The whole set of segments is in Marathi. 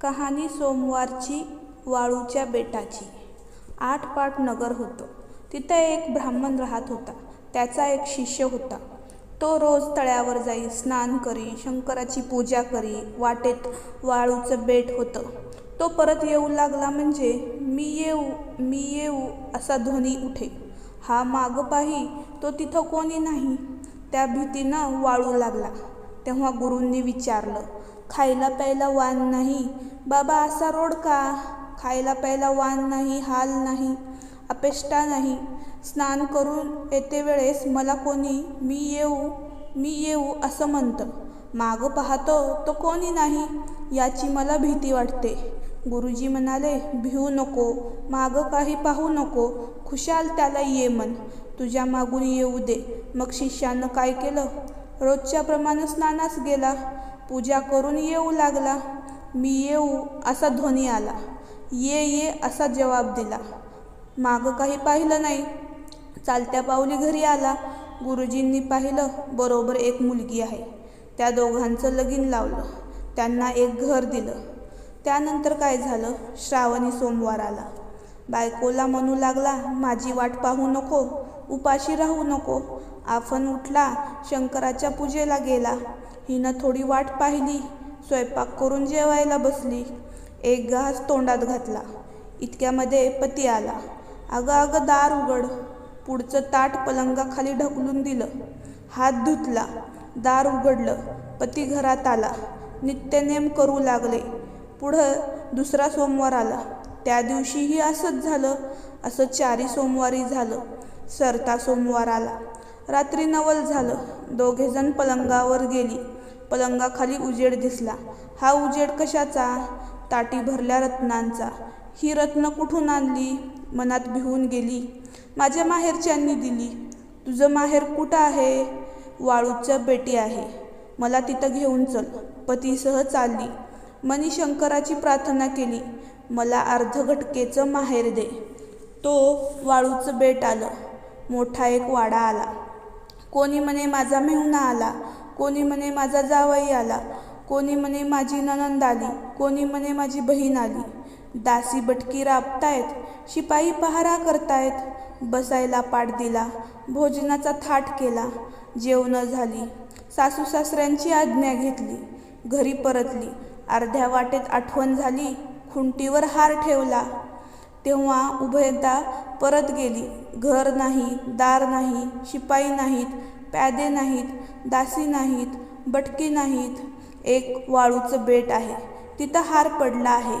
कहाणी सोमवारची वाळूच्या बेटाची. आठ पाट नगर होतं. तिथं एक ब्राह्मण राहत होता. त्याचा एक शिष्य होता. तो रोज तळ्यावर जाई स्नान करी शंकराची पूजा करी वाटेत वाळूचं बेट होतं. तो परत येऊ लागला म्हणजे मी येऊ मी येऊ असा ध्वनी उठे. हा मागं पाही तो तिथं कोणी नाही. त्या भीतीनं वाळू लागला. तेव्हा गुरूंनी विचारलं खायला प्यायला वाण नाही. बाबा असा रोड का? खायला प्यायला वाण नाही हाल नाही अपेष्टा नाही. स्नान करून येते वेळेस मला कोणी मी येऊ मी येऊ असं म्हणतं. मागं पाहतो तो कोणी नाही याची मला भीती वाटते. गुरुजी म्हणाले भिवू नको मागं काही पाहू नको खुशाल त्याला ये मन. तुझ्या मागून येऊ दे. मग शिष्यानं काय केलं? रोजच्याप्रमाणे स्नानास गेला. पूजा करून येऊ लागला. मी येऊ असा ध्वनी आला. ये ये असा जवाब दिला. मागं काही पाहिलं नाही. चालत्या पावली घरी आला. गुरुजींनी पाहिलं बरोबर एक मुलगी आहे. त्या दोघांचं लगीन लावलं. त्यांना एक घर दिलं. त्यानंतर काय झालं? श्रावणी सोमवार आला. बायकोला म्हणू लागला माझी वाट पाहू नको. उपाशी राहू नको. आफन उठला शंकराच्या पूजेला गेला. हिनं थोडी वाट पाहिली स्वयंपाक करून जेवायला बसली. एक घास तोंडात घातला. इतक्यामध्ये पती आला. अगं अगं दार उघड. पुढचं ताट पलंगाखाली ढकलून दिलं. हात धुतला. दार उघडलं. पती घरात आला. नित्यनेम करू लागले. पुढं दुसरा सोमवार आला. त्या दिवशीही असंच झालं. असं चारी सोमवारी झालं. सरता सोमवार आला. रात्री नवल झालं. दोघेजण पलंगावर गेली. पलंगाखाली उजेड दिसला. हा उजेड कशाचा? ताटी भरल्या रत्नांचा. ही रत्न कुठून आणली? मनात भिवून गेली. माझ्या माहेरच्यांनी दिली. तुझं माहेर कुठं आहे? वाळूच्या बेटी आहे. मला तिथं घेऊन चल. पतीसह चालली. मनी शंकराची प्रार्थना केली. मला अर्धघटकेचं माहेर दे. तो वाळूचं बेट आलं. मोठा एक वाडा आला. कोणी म्हणे माझा मेहुणा आला कोणी म्हणे माझा जावई आला कोणी म्हणे माझी ननंद आली कोणी म्हणे माझी बहीण आली. दासी बटकी राबतायत शिपाई पहारा करतायत. बसायला पाठ दिला भोजनाचा थाट केला जेवणं झाली. सासू सासऱ्यांची आज्ञा घेतली घरी परतली. अर्ध्या वाटेत आठवण झाली खुंटीवर हार ठेवला. तेव्हा उभयता परत गेली. घर नाही दार नाही शिपाई नाहीत प्यादे नाहीत दासी नाहीत बटकी नाहीत. एक वाळूचं बेट आहे. तिथं हार पडला आहे.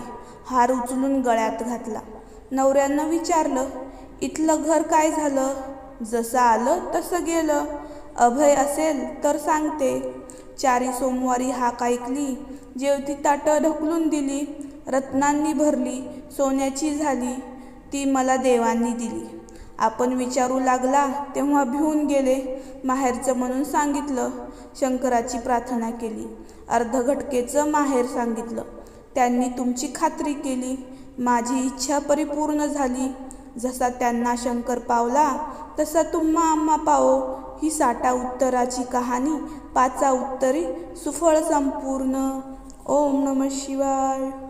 हार उचलून गळ्यात घातला. नवऱ्यानं विचारलं इथलं घर काय झालं? जसं आलं तसं गेलं. अभय असेल तर सांगते. चारी सोमवारी हाक ऐकली. जेवती ताटं ढकलून दिली. रत्नांनी भरली सोन्याची झाली ती मला देवांनी दिली. आपण विचारू लागला तेव्हा भिवून गेले. माहेरचं म्हणून सांगितलं शंकराची प्रार्थना केली. अर्धघटकेचं माहेर सांगितलं. त्यांनी तुमची खात्री केली. माझी इच्छा परिपूर्ण झाली. जसा त्यांना शंकर पावला तसा तुम्हा आम्हा पाओ ही साठा उत्तराची कहाणी पाचा उत्तरी सुफळ संपूर्ण. ओम नम शिवाय.